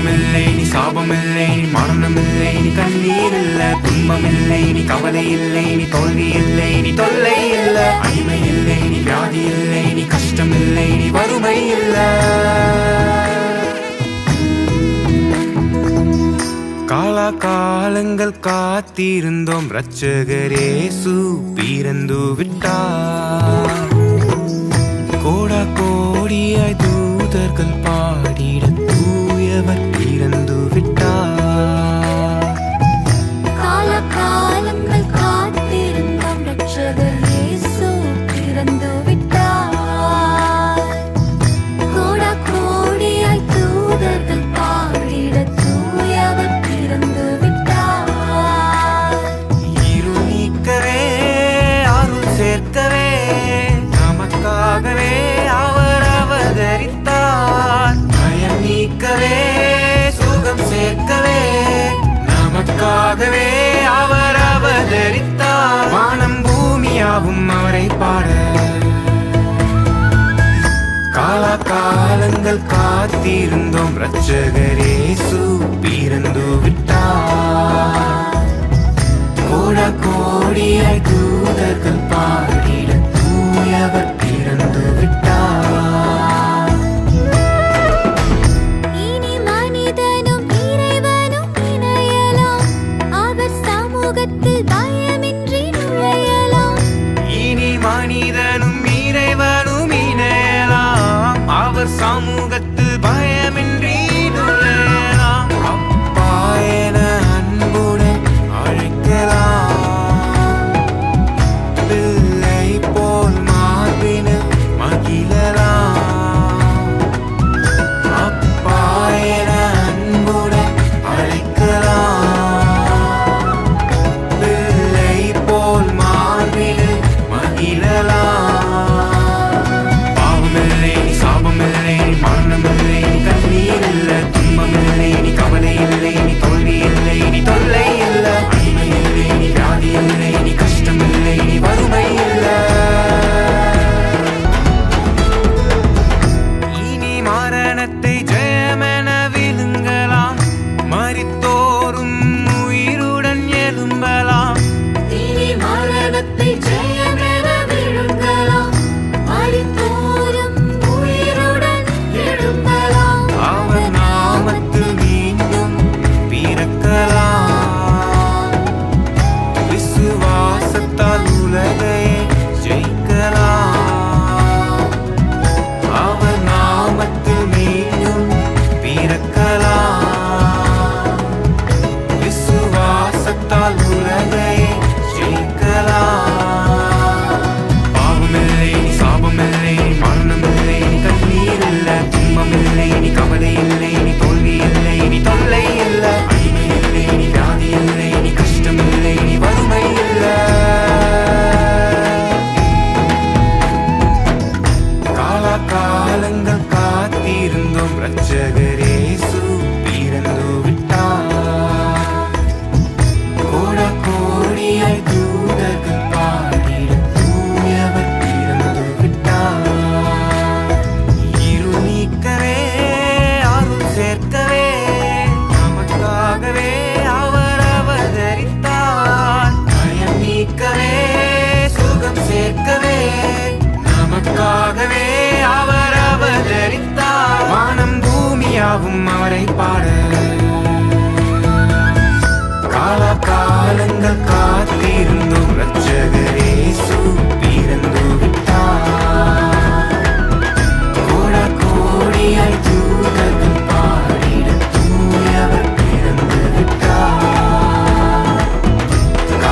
சாபமில்லை நீ சாபமில்லை நீ மரணமில்லை நீ கண்ணீர் இல்ல துன்பமில்லை நீ கவலை இல்லை நீ தோல்வி இல்லை நீ தொல்லை இல்ல அடிமை இல்லை நீ வியாதி இல்லை நீ கஷ்டம் நீ வறுமை இல்ல காலா காலங்கள் காத்திருந்தோம் ரட்சகரேசு பிறந்து விட்டார். கோடா கோடியாய் தூதர்கள் பாடிட தூயவர் அவருக்காகவே அவர் அவதரித்தார். வானம் பூமியாவும் அவரை பாட. காலா காலங்கள் காத்திருந்தோம். ரட்சகரேசு பிறந்து விட்டார். சமூக wanna think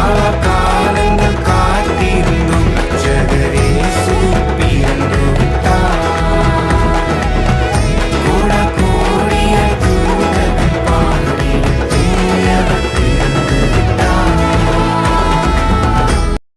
Malaka.